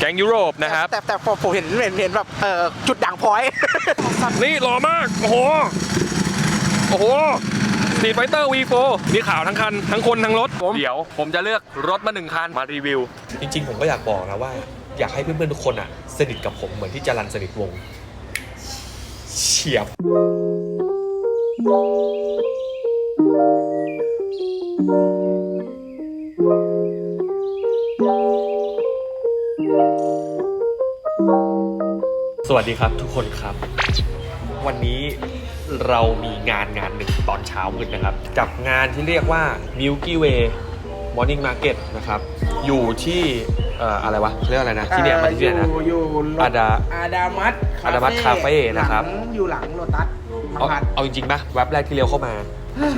แก๊งยุโรปนะครับ แต่แต่ผมผมเห็นเห็นเห็นแบบเอ่อจุดด่างพร้อย นี่หล่อมาก โอ้โห โอ้โหสตรีทไฟเตอร์ V4 มีขาวทั้งคัน ทั้งคน ทั้งรถ เดี๋ยว ผมจะเลือกรถมาหนึ่งคัน มารีวิว จริง ๆ ผมก็อยากบอกนะว่า อยากให้เพื่อนๆทุกคนอะ สนิทกับผมเหมือนที่จรันสนิทวงศ์เฉียบ สวัสดีครับทุกคนครับ วันนี้เรามีงานงานหนึ่งตอนเช้ามืดนะครับ กับงานที่เรียกว่า Milky Way Morning Market นะครับ อยู่ที่เอ่ออะไรวะเขาเรียกอะไรนะ ที่เนี่ยมาที่เนี่ยนะ อยู่อยู่อาดาอาดามัสอาดามัสคาเฟ่นะครับหลังอยู่หลังโลตัสบางเอาพลัดเอาจริงๆปะแว็บแรกที่เลี้ยวเข้ามา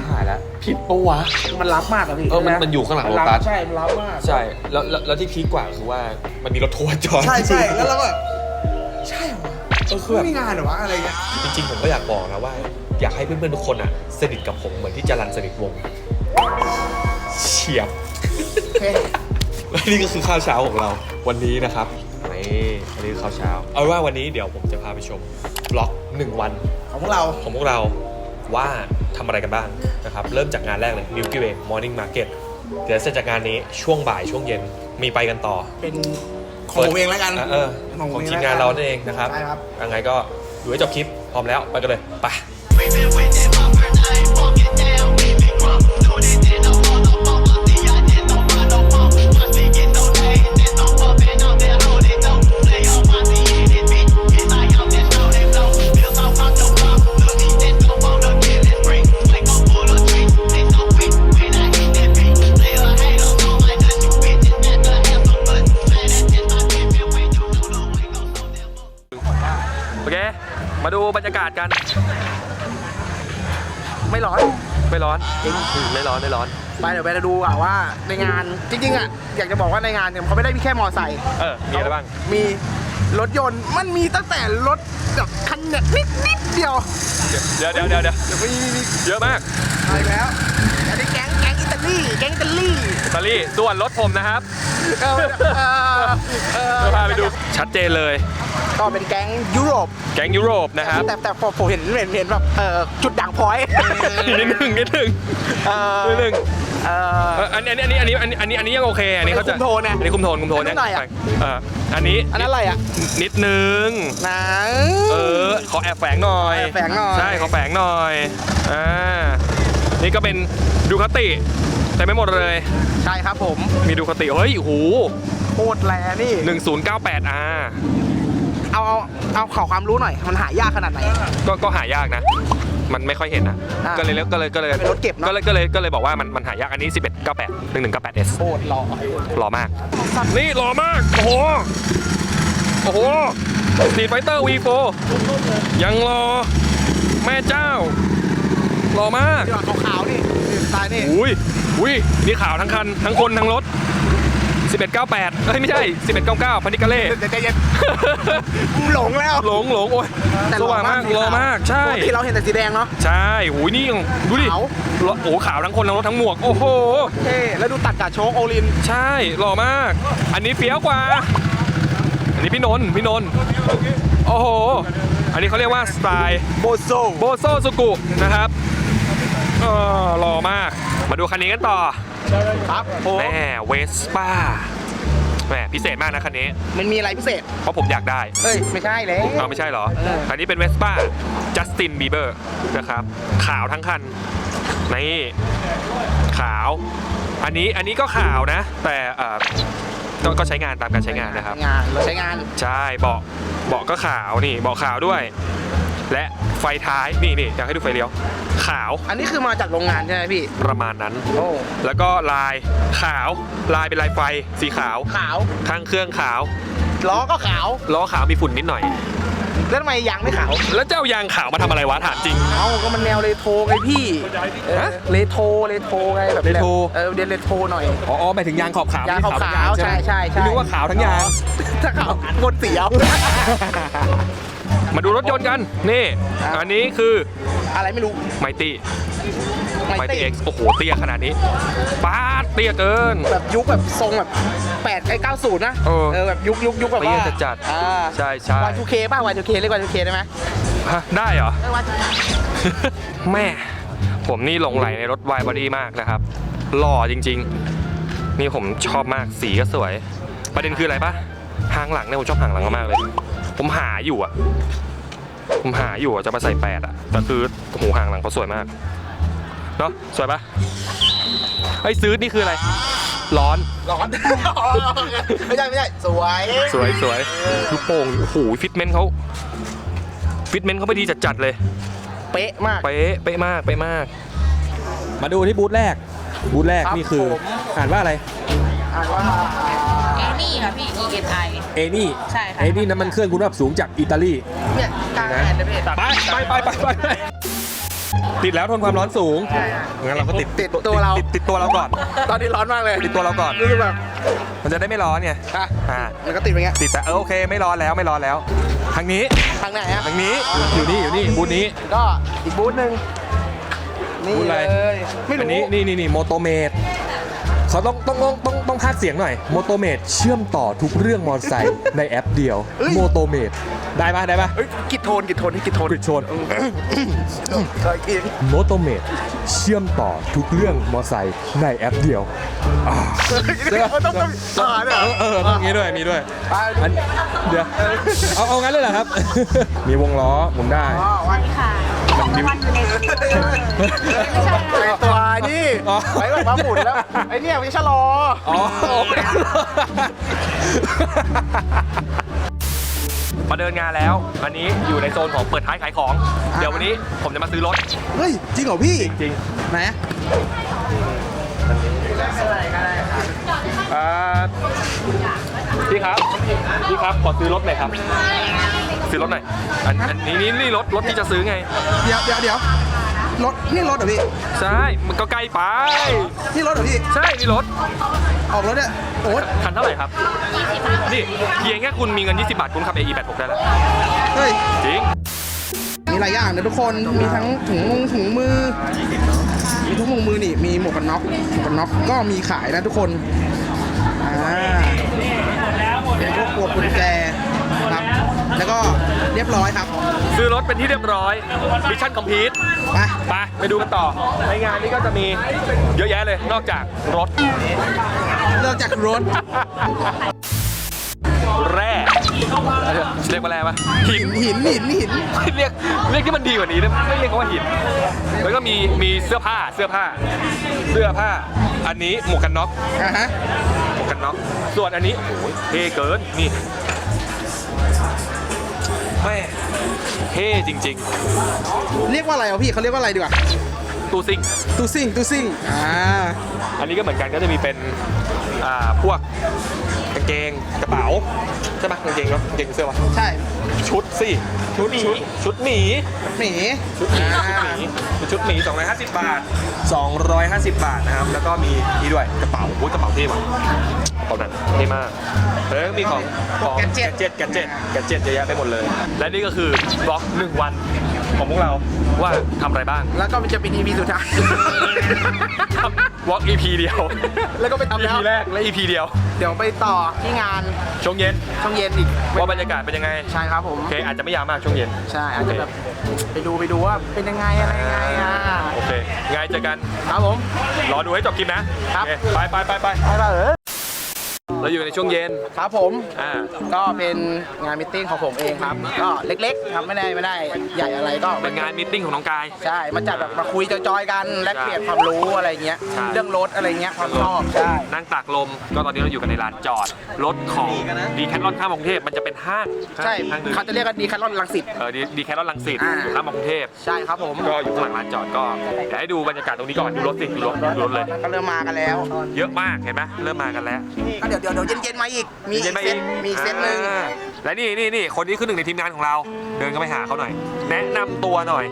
ใช่แล้วผิดปะวะ มันรับมากอะพี่เออมันใช่ไหมันอยู่ข้างหลังมันรับโลตัสใช่มันรับมาก ใช่แล้วแล้วแล้วที่พีคกว่าคือว่ามันมีรถทัวร์จอดใช่ใช่แล้วเราก็แบบใช่เหรอเออคือแบบ ไม่มีงานเหรอวะอะไรเงี้ย จริงๆ ผมก็อยากบอกนะว่า อยากให้เพื่อนๆ ทุกคนอะ สนิทกับผมเหมือนที่จรันสนิทวงศ์เฉียบโอเคและนี่ก็คือข้าวเช้าของเราวันนี้นะครับนี่อันนี้คือข้าวเช้า เอาว่าวันนี้เดี๋ยวผมจะพาไปชมบล็อกหนึ่งวันของพวกเรา ของพวกเรา ว่าทำอะไรกันบ้างนะครับ เริ่มจากงานแรกเลย Milky Way Morning Market เดี๋ยวเสร็จจากงานนี้ช่วงบ่ายช่วงเย็นมีไปกันต่อ เป็นของผมเองแล้วกันเออเออของผมของเองทีมแล้วกันงานเรานั่นเองนะครับใช่ครับยังไงก็ดูให้จบคลิปพร้อมแล้วไปกันเลยไป ดูบรรยากาศกัน ไม่ร้อนไม่ร้อนอืมไม่ร้อนไม่ร้อน ไปเดี๋ยวไปดูอะว่าในงานจริงๆอะอยากจะบอกว่าในงานเนี่ยเขาไม่ได้มีแค่มอไซค์เออมีอะไรบ้าง มีรถยนต์มันมีตั้งแต่รถแบบคันเนี่ยนิดนิดเดียวเดี๋ยวเดี๋ยวเดี๋ยวเดี๋ยวเดี๋ยวมีมีมีเยอะมากอะไรอีกแล้วอันนี้แก๊งแก๊งอิตาลีแก๊งอิตาลีอิตาลีส่วนรถผมนะครับ เออเออเออจะพาไปดูชัดเจนเลย ก็เป็นแก๊งยุโรปแก๊งยุโรปนะครับแต่แต่ผมผมเห็นเห็นเห็นแบบเออจุดด่างพร้อยนิดหนึ่งนิดหนึ่งเออนิดหนึ่งเออเอออันนี้อันนี้อันนี้อันนี้อันนี้อันนี้ยังโอเคอันนี้เขาจะคุมโทนนะอันนี้คุมโทนคุมโทนนิดหน่อยอะเอออันนี้อันนั้นอะไรอะนิดนึงหนังเออขอแอบแฝงหน่อยแอบแฝงหน่อยใช่ขอแฝงหน่อยอ่านี่ก็เป็นดูคาติแต่ไม่หมดเลย ใช่ครับผมมีดูคาติเฮ้ยโหโคตรแรงนี่ 1098R เอาเอาเอาขอความรู้หน่อย มันหายากขนาดไหน ก็ก็หายากนะ มันไม่ค่อยเห็นนะอ่าก็เลยก็เลยก็เลยเป็นรถเก็บเนอะ ก็เลยก็เลยก็เลยบอกว่ามันมันหายากอันนี้ 1198 1198S โคตรหล่อหล่อมาก นี่หล่อมาก โอ้โห โอ้โหสตรีทไฟเตอร์ V4 ยังรอ แม่เจ้า หล่อมากที่ว่าขาวๆนี่ตายนี่ อุ้ยอุ้ยมีขาวทั้งคัน ทั้งคน ทั้งรถ 1198เอ้ยไม่ใช่ 1199พันิกาเล่ เดี๋ยวใจเย็นหลงแล้วหลงหลงโอ้ยแต่สว่างมากสีหล่อขวมากใช่ ปกติเราเห็นแต่สีแดงเนาะ ใช่หูยนี่ดูดิขาวโอ้โหขาวทั้งคนทั้งรถทั้งหมวก โอ้โห เท่แล้วดูตัดกับโชคโอลิน ใช่หล่อมาก อันนี้เฟี้ยวกว่า อันนี้พี่นนท์พี่นนท์โอ้โห อันนี้เขาเรียกว่าสไตล์ โบโซ โบโซสุกุนะครับเออหล่อมาก มาดูคันนี้กันต่อ ครับผมแม่เวสป้าแม่พิเศษมากนะคันนี้ มันมีอะไรพิเศษ เพราะผมอยากได้ เอ้ย ไม่ใช่เลยเอาไม่ใช่เหรอคันนี้เป็นเวสป้าจัสตินบีเบอร์นะครับ ขาวทั้งคัน นี่ ขาว อันนี้อันนี้ก็ขาวนะ แต่เอ่อก็ก็ใช้งานตามการใช้งานนะครับงานเราใช้งาน ใช่เบาะเบาะก็ขาวนี่เบาะขาวด้วย และไฟท้ายนี่นี่อยากให้ดูไฟเลี้ยว ขาว อันนี้คือมาจากโรงงานใช่ไหมพี่ ประมาณนั้น โอ้ แล้วก็ลายขาว ลายเป็นลายไฟสีขาว ขาว ข้างเครื่องขาว ล้อก็ขาว ล้อขาวมีฝุ่นนิดหน่อย แล้วทำไมยางไม่ขาว แล้วเจ้ายางขาวมาทำอะไรวะถามจริง เอ้าก็มันแนวเรโทรไงพี่เออฮะเรโทรเรโทรไงแบบเรโทร เออเดียนเรโทรหน่อยอ๋อหมายถึงยางขอบขาวยางขาวๆใช่ใช่ใช่นึกว่าขาวทั้งยาง ถ้าขาวหมดเสียว มาดูรถยนต์กัน นี่ครับอันนี้คืออะไรไม่รู้ไมตี้ไ Mighty Mighty X โอ้โห เตี้ยขนาดนี้ป๊าดเตี้ยเกิน แบบยุคแบบทรงแบบ8ไอ้90 นะเออเออแบบยุคยุคยุคแบบว่าเตี้ยจัดๆอ่า ใช่ใช่ Y2K ป่ะ Y2K เรียก Y2K ได้ไหมฮะได้เหรอเออ Y2K แม่ ผมนี่หลงไหลในรถวายบอดี้มากนะครับ หล่อจริง ๆ นี่ผมชอบมากสีก็สวย ประเด็นคืออะไรปะ หางหลังเนี่ยผมชอบหางหลังมากเลย ผมหาอยู่อะผมหาอยู่อะจะมาใส่แปดอะแต่คือโอ้โหหางหลังเขาสวยมาก เนาะสวยปะไอ้ยซื้อนี่คืออะไร ร้อน ร้อน ไม่ใช่ไม่ใช่สวย สวยสวยลูกโป่งโอ้โหฟิตเมนต์เขาฟิตเมนต์เขาไปดีจัดๆเลย เป๊ะมาก เป๊ะเป๊ะมากเป๊ะมาก มาดูที่บูธแรก บูธแรกครับนี่คือผม อ่านว่าอะไร อ่านว่าเอนี่ ค่ะพี่ E N I เอนี่ใช่ค่ะ เอนี่น้ำมันเครื่องคุณภาพสูงจากอิตาลี เนี่ยกลางแอนนะพี่ ไปไปไปไปไปติดแล้วทนความร้อนสูงใช่ฮะงั้นเราก็ติดติดตัวเรา ติดติดตัวเราก่อน ตอนนี้ร้อนมากเลยติดตัวเราก่อน รู้สึกแบบมันจะได้ไม่ร้อนไงอะอ่ามันก็ติดไปเงี้ยติดแต่เออโอเค ไม่ร้อนแล้วไม่ร้อนแล้วทางนี้ทางไหนฮะทางนี้อยู่นี่อยู่นี่บูธนี้ ก็อีกบูธหนึ่งนี่บูธอะไร เลยไม่อันรู้นี้นี่นี่นี่โมโตเมด เขาต้องต้องต้องต้องต้องพากย์เสียงหน่อยโมโตเมดเชื่อมต่อทุกเรื่องมอเตอร์ไซค์ในแอปเดียวโมโตเมดได้ปะได้ปะเอ้ยกิดโทนกิดโทนที่กิดโทนปิดโชนเคยกินโมโตเมดเชื่อมต่อทุกเรื่องมอเตอร์ไซค์ในแอปเดียวอ่ามันต้องต้องอ่าเนี่ยเออเออต้องงี้ด้วยมีด้วยไปอันเดี๋ยวเอาเอางั้นเลยเหรอครับ มีวงล้อหมุนได้อ๋อวันค่ะ มันดิวไอตัวนี่อ๋อไว้แบบว่าหมุนแล้ว ไอเนี่ยวิชะลอ อ๋อมาเดินงานแล้ว อันนี้อยู่ในโซนของเปิดท้ายขายของ เดี๋ยววันนี้ผมจะมาซื้อรถ เฮ้ย จริงเหรอพี่จริงไหนอ่าพี่ครับ พี่ครับ ขอซื้อรถหน่อยครับ ซื้อรถหน่อยอันอันนี้นี่นี่รถรถที่จะซื้อไง เดี๋ยวเดี๋ยวเดี๋ยวรถนี่รถเหรอพี่ใช่มันก็ใกล้ไป นี่รถเหรอพี่ใช่นี่รถออกรถเนี่ยโอ้ยคันเท่าไหร่ครับนี่เพียงแค่คุณมีเงิน 20 บาทคุณขับ AE86 ได้แล้วเฮ้ยจริงมีหลายอย่างนะทุกคนมีทั้งถุงมือถุงมือ มีทุกถุงมือนี่มีหมวกกันน็อกหมวกกันน็อกก็มีขายนะทุกคนอ่าเป็นพวกพวงกุญแจครับ แล้วก็เรียบร้อยครับซื้อรถเป็นที่เรียบร้อยมิชชั่นคอมพลีทไปไปไปดูกันต่อ ในงานนี้ก็จะมีเยอะแยะเลยนอกจากรถเลิกจากรถ แร่เรียกว่าแร่ปะหิน หินหินหินเรียกเรียกที่มันดีกว่านี้นะไม่เรียกเขาว่าหิน แล้วก็มีมีเสื้อผ้าเสื้อผ้า เสื้อผ้า อันนี้หมวกกันน็อกอะฮะ หมวกกันน็อกส่วนอันนี้โอ้ยเท่เกินนี่ เท่จริง เรียกว่าอะไรอะพี่เขาเรียกว่าอะไรดีกว่าๆ ตูซิงตูซิ่งตูซิ่งอ่าอันนี้ก็เหมือนกันก็จะมีเป็นอ่าพวกกางเกงกระเป๋าใช่ปะกางเกงเนาะกางเกงเสื้อวะใช่ ชุดสิชุดหมีชุดหมีหมีชุดหมีอ่าชุดหมีชุดหมี250 บาท 250 บาทนะครับ แล้วก็มีนี่ด้วยกระเป๋าโอ้ยกระเป๋าเท่ว่ะกระเป๋าหนังเท่มากแล้วก็มีของของแกดเจ็ตแกดเจ็ตแกดเจ็ตเยอะแยะไปหมดเลย และนี่ก็คือบล็อกหนึ่งวัน ของพวกเราว่าทำอะไรบ้าง แล้วก็มันจะเป็น EP สุดท้ายทำบล็อก EP เดียว แล้วก็ไปทำ EP แล้ว แรกและ EP เดียว เดี๋ยวไปต่อที่งานช่วงเย็นช่วงเย็นอีกว่าบรรยากาศเป็นยังไง ใช่ครับผม โอเค อาจจะไม่ยาวมากช่วงเย็น ใช่อาจจะแบบไปดูไปดูว่าเป็นยังไงอะไรยังไงอะโอเคไงเจอกัน ครับผม รอดูให้จบคลิปนะครับ โอเคไปไปไปไป ไปป่ะเออ เราอยู่ในช่วงเย็น ครับผมอ่า ก็เป็นงานมิทติ้งของผมเองครับ ก็เล็กๆครับไม่ได้ไม่ได้ใหญ่อะไรก็เป็นงานมีตติ้งของน้องกาย ใช่ มาจัดแบบมาคุยจอยๆกันแลกเปลี่ยนความรู้อะไรเงี้ย ใช่ เรื่องรถอะไรเงี้ยความชอบใช่ นั่งตากลม ก็ตอนนี้เราอยู่กันในลานจอด รถของดีแคทลอนข้ามมากรุงเทพมันจะเป็นห้างใช่ห้างหนึ่งเขาจะเรียกกันดีคันรอนลังสิต เออดีแคทลอนลังสิตอ่า ข้ามมากรุงเทพ ใช่ครับผมก็อยู่ข้างหลังลานจอดก็เดี๋ยวให้ดูบรรยากาศตรงนี้ก่อน ดูรถสิ ดูรถดูรถเลย ก็เริ่มมากันแล้ว เยอะมากเห็นไหมเริ่มมากันแล้ว ก็เดี๋ยวเดี๋ยวเดี๋ยวเย็นๆมาอีก มีอีเย็นกมาเซอีตกมีอีกเซตหนึ่งอ่าและนี่นี่นี่คนนี้คือหนึ่งในทีมงานของเรา เดินก็ไปหาเขาหน่อย แนะนำตัวหน่อย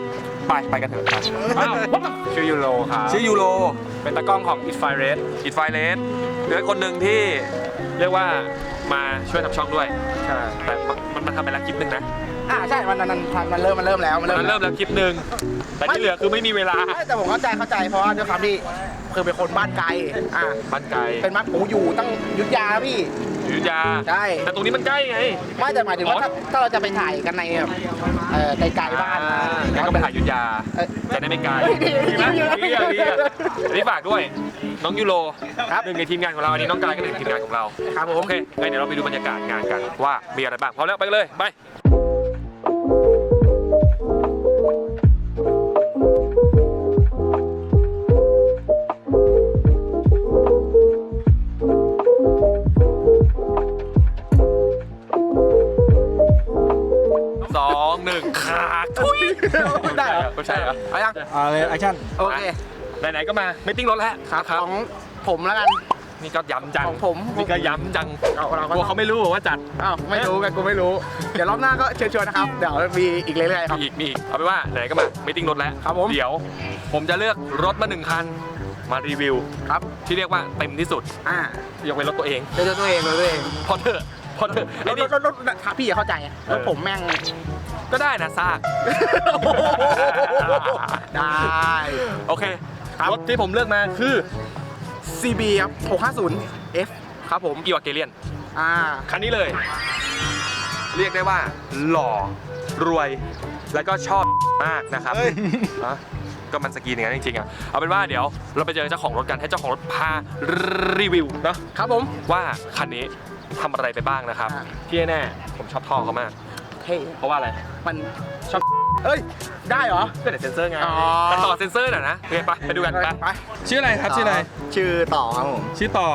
ไปไปกันเถอะไปอ้าวชื่อยูโรครับชื่อยูโรเป็นตากล้องของ i t f i r e อิดไฟเลสเป็นคนหนึ่งที่เรียกว่ามาช่วยทำช่องด้วย ใช่แต่มันมาทำไปแล้วคลิปหนึ่งนะ อ่าใช่มันมันมันมันเริ่มมันเริ่มแล้วมันมันเริ่มเริ่มแล้วคลิปหนึ่งแต่ที่เหลือคือไม่มีเวลา ไม่แต่ผมเข้าใจเข้าใจเพราะว่าด้วยความที่ คือเป็นคนบ้านไกลอ่าบ้านไกลเป็นมักโอ้อยู่ตั้งอยุทธยาพี่ อยุธยาใช่ แต่ตรงนี้มันใกล้ไง ไม่แต่หมายถึงว่าอ๋อถ้าถ้าเราจะไปถ่ายกันในแบบเอ่อไกลๆบ้านอ่งั้นก็ไปถ่ายอยุธยา เอ้ยจะได้ไม่ไกลเฮ้ยดีดีไหมดีดีอะดีอะอันนี้ฝากด้วย น้องยูโรครับหนึ่งในทีมงานของเรา อันนี้น้องกายก็หนึ่งในทีมงานของเราครับผม โอเคงั้นเดี๋ยวเราไปดูบรรยากาศงานกันว่ามีอะไรบ้างพร้อมแล้วไปกันเลย ไป เอายังเอาเลยแอคชั่น โอเคไหนๆก็มาไม่ติ้งรถแล้วครับของผมแล้วกัน นี่ก็ย้ำจังของผม นี่ก็ย้ำจังเอาเรากก็ลัวเขาไม่รู้ว่าจัด อ้าวไม่รู้กันกูไม่รู้ เดี๋ยวรอบหน้าก็เชิญชวนนะครับ เดี๋ยวมีอีกเรื่อยๆครับ มีอีกมีอีกเอาไปนว่าไหนๆก็มาไม่ติ้งรถแล้วครับผม เดี๋ยว ผมจะเลือกรถมาหนึ่งคัน มารีวิว ครับที่เรียกว่าเต็มที่สุดอ่ายกเว้นรถตัวเองเดี๋ยวตัวเองตัวเองพอเถอะพอเถอะรไอ้ถนี่ รถรถรถพี่อย่าเข้าใจรถผมแม่ง ก็ได้นะซาก ได้ โอเคครับรถที่ผมเลือกมาคือ CB ครับ650 F ครับผมอีวาเกเลียน อ่า คันนี้เลย เรียกได้ว่า หล่อ รวย แล้วก็ชอบมากนะครับฮะก็มันสกรีนอย่างนั้นจริงๆอะ เอาเป็นว่าเดี๋ยวเราไปเจอเจ้าของรถกันให้เจ้าของรถพารีวิวเนาะครับผมว่าคันนี้ทำอะไรไปบ้างนะครับอ่าที่แน่ๆผมชอบท่อเขามาก เท่เพราะว่าอะไร มันชอบเอ้ย ได้เหรอ ก็เดี๋ยวเซนเซอร์ไงอ๋อแต่ต่อเซนเซอร์หน่อยนะโอเคไปไปดูกันไปไปชื่ออะไรครับชื่ออะไรชื่อต่อครับผมชื่อต่อ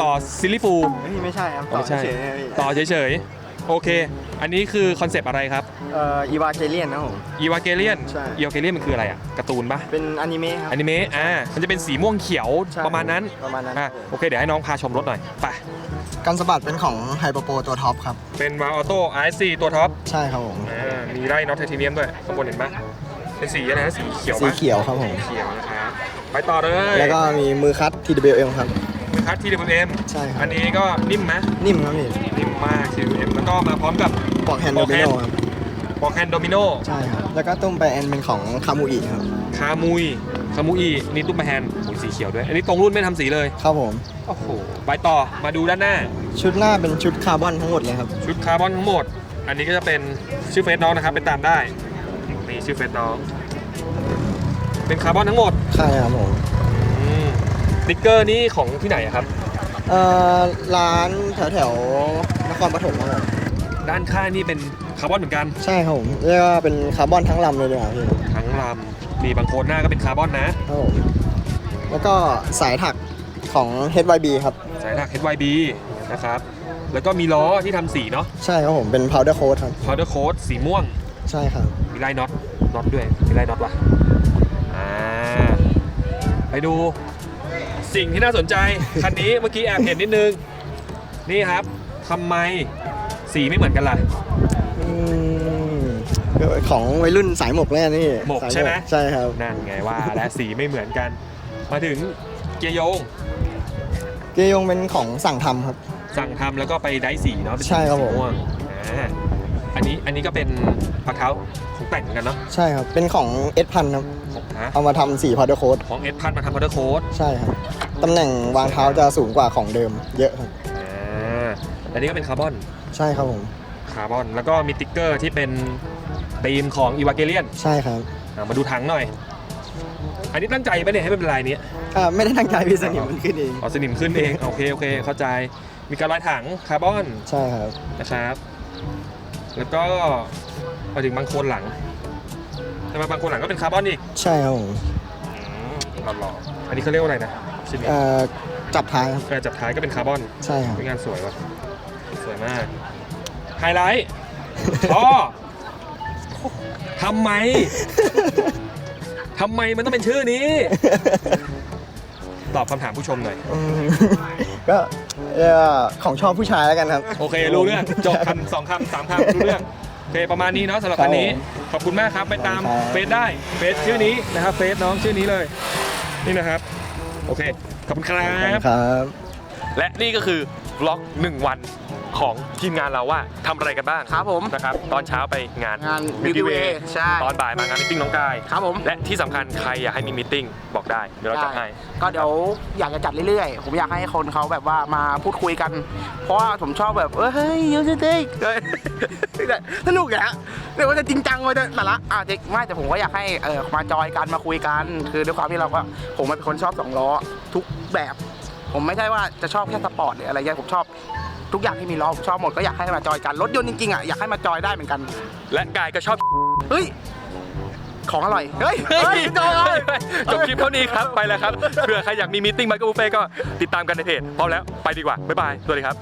ต่อซิลิฟูนี่ไม่ใช่ครับไม่ใช่เฉยๆนะพี่ต่อเฉยๆโอเค อันนี้คือคอนเซปต์อะไรครับเอ่ออีวาเกเลียนครับผม อีวาเกเลียนใช่ อีวาเกเลียนมันคืออะไรอะการ์ตูนปะเป็นอนิเมะครับ อนิเมะอ่ามันจะเป็นสีม่วงเขียวใช่ประมาณนั้นประมาณนั้น อะโอเคเดี๋ยวให้น้องพาชมรถหน่อยไป การสะบัดเป็นของไฮเปอร์โปรตัวท็อปครับ เป็นวาล์วออโต้ไอซีตัวท็อปใช่ครับผมอ่ามีไร่น็อตไทเทเนียมด้วยข้างบนเห็นปะเป็นสีอะไรนะสีเขียวสีปะเขียวครับผม เขียวนะครับไปต่อเลยแล้วก็มีมือคัด TWM ครับเป็นคัส TWM ใช่ครับ อันนี้ก็นิ่มไหมนิ่มครับพี่นิ่มมาก TWM แล้วก็มาพร้อมกับปอกแฮนด์โดปอกมิแฮนโนด์ครับปอกแฮนด์โดมิโนใช่ครับ แล้วก็ตุ้มไปแอนเป็นของคามูอิครับคามุยคามุอีนี่ตุ้มแฮนด์โอ้ยสีเขียวด้วย อันนี้ตรงรุ่นไม่ทำสีเลย ครับผม โอ้โหไปต่อมาดูด้านหน้า ชุดหน้าเป็นชุดคาร์บอนทั้งหมดเลยครับ ชุดคาร์บอนทั้งหมด อันนี้ก็จะเป็นชื่อเฟซน้องนะครับไปตามได้นี่ชื่อเฟซน้อง เป็นคาร์บอนทั้งหมดใช่ครับผมอืมสติ๊กเกอร์นี่ของที่ไหนอะครับ เอ่อร้านแถวแถวๆนครปฐมครับผมด้านข้างนี่เป็นคาร์บอนเหมือนกัน ใช่ครับผมเรียกว่าเป็นคาร์บอนทั้งลำเลยดีกว่าพี่ทั้งลำนี่บางโคนหน้าก็เป็นคาร์บอนนะ ครับผมแล้วก็สายถัก ของ HYB ครับ สายถัก HYB นะครับ แล้วก็มีล้อที่ทำสีเนาะ ใช่ครับผมเป็น powder coat ครับ powder coat สีม่วง ใช่ครับ มีไล่น็อต น็อตด้วย มีไล่น็อตว่ะ อ่า ไปดูสิ่งที่น่าสนใจ คันนี้เมื่อกี้แอบเห็นนิดนึง นี่ครับ ทำไมสีไม่เหมือนกันล่ะ อืมของวัยรุ่นสายหมกแน่นี่หมกสายใช่ไหม ใช่ครับ นั่นไงว่าและสีไม่เหมือนกัน มาถึงเกียร์โยง เกียร์ยงเป็นของสั่งทำครับ สั่งทำแล้วก็ไปได้สีเนาะเป็นใช่ครับผมสีม่วงอ่าอันนี้อันนี้ก็เป็นพักเท้าของแต่งเหมือนกันเนาะใช่ครับ เป็นของเอสพันครับ ของฮะเอามาทำสี powder coat ของเอสพันมาทำพัตเตอร์โค้ดใช่ครับตำแหน่งวางเท้าจะสูงกว่าของเดิม เยอะครับอ่าอันนี้ก็เป็นคาร์บอนใช่ครับผม คาร์บอน แล้วก็มีติ๊กเกอร์ที่เป็นธีมของอีวาเกเลียนใช่ครับ มาดูถังหน่อย อันนี้ตั้งใจไหมเนี่ยให้มันเป็นลายนี้อ่าไม่ได้ตั้งใจพี่สนิมมันขึ้นเองอ๋อสนิมขึ้นเองโอเคโอเค เข้าใจมีการลายถังคาร์บอนใช่ครับ นะครับ แล้วก็มาถึงบางโคนหลังแต่มาบางโคนหลังก็เป็นคาร์บอนอีกใช่ครับผมหล่อๆอันนี้เขาเรียกว่าอะไรนะชิ้นนี้เอ่อจับท้ายครับการจับท้ายก็เป็นคาร์บอนใช่ครับเป็นงานสวยว่ะสวยมากไฮไลท์ท่อทำไม ทำไมมันต้องเป็นชื่อนี้ ตอบคำถามผู้ชมหน่อย อืมก็เรียกว่าของชอบผู้ชายแล้วกันครับ โอเครู้เรื่องจบคำสองคำสามคำรู้เรื่องโอเคประมาณนี้เนาะสำหรับคันนี้ ขอบคุณมากครับไปตามครับ เฟซได้เฟซชื่อนี้นะครับเฟซน้องชื่อนี้เลยนี่นะครับ โอเคขอบคุณครัขอบคุณบครับ และนี่ก็คือ vlog 1วัน ของทีมงานเราว่าทำอะไรกันบ้างครับผมนะครับตอนเช้าไปงาน งาน Milky Milky Way Way ใช่ ตอนบ่ายมางานมิทติ้งน้องกาย ครับผม และที่สำคัญใครอยากให้มีมิทติ้งบอกได้เดี๋ยวเราจัดให้ ก็เดี๋ยวอยากจะจัดเรื่อยๆ ผมอยากให้คนเขาแบบว่ามาพูดคุยกัน เพราะว่าผมชอบแบบ เออเฮ้ยยูสเต็กเฮ้ยสนุกอย่างเดี๋ยวว่าจะจริงจังว่าจะแต่ละอะเด็กไม่แต่ผมก็อยากให้เออมาจอยกันมาคุยกัน คือด้วยความที่เราก็ผมเป็นคนชอบสองล้อทุกแบบ ผมไม่ใช่ว่าจะชอบแค่สปอร์ตหรืออะไรเงี้ยผมชอบ ทุกอย่างที่มีล้อผมชอบหมดก็อยากให้มาจอยกันรถยนต์จริงๆอะอยากให้มาจอยได้เหมือนกัน และกายก็ชอบ เฮ้ย ของอร่อย เฮ้ยเฮ้ยจอย จบคลิปเท่านี้ครับไปแล้วครับเผื่อใครอยากมีมิทติ้งมากับบุฟเฟ่ก็ติดตามกันในเพจพร้อมแล้วไปดีกว่าบ๊ายบายสวัสดีครับ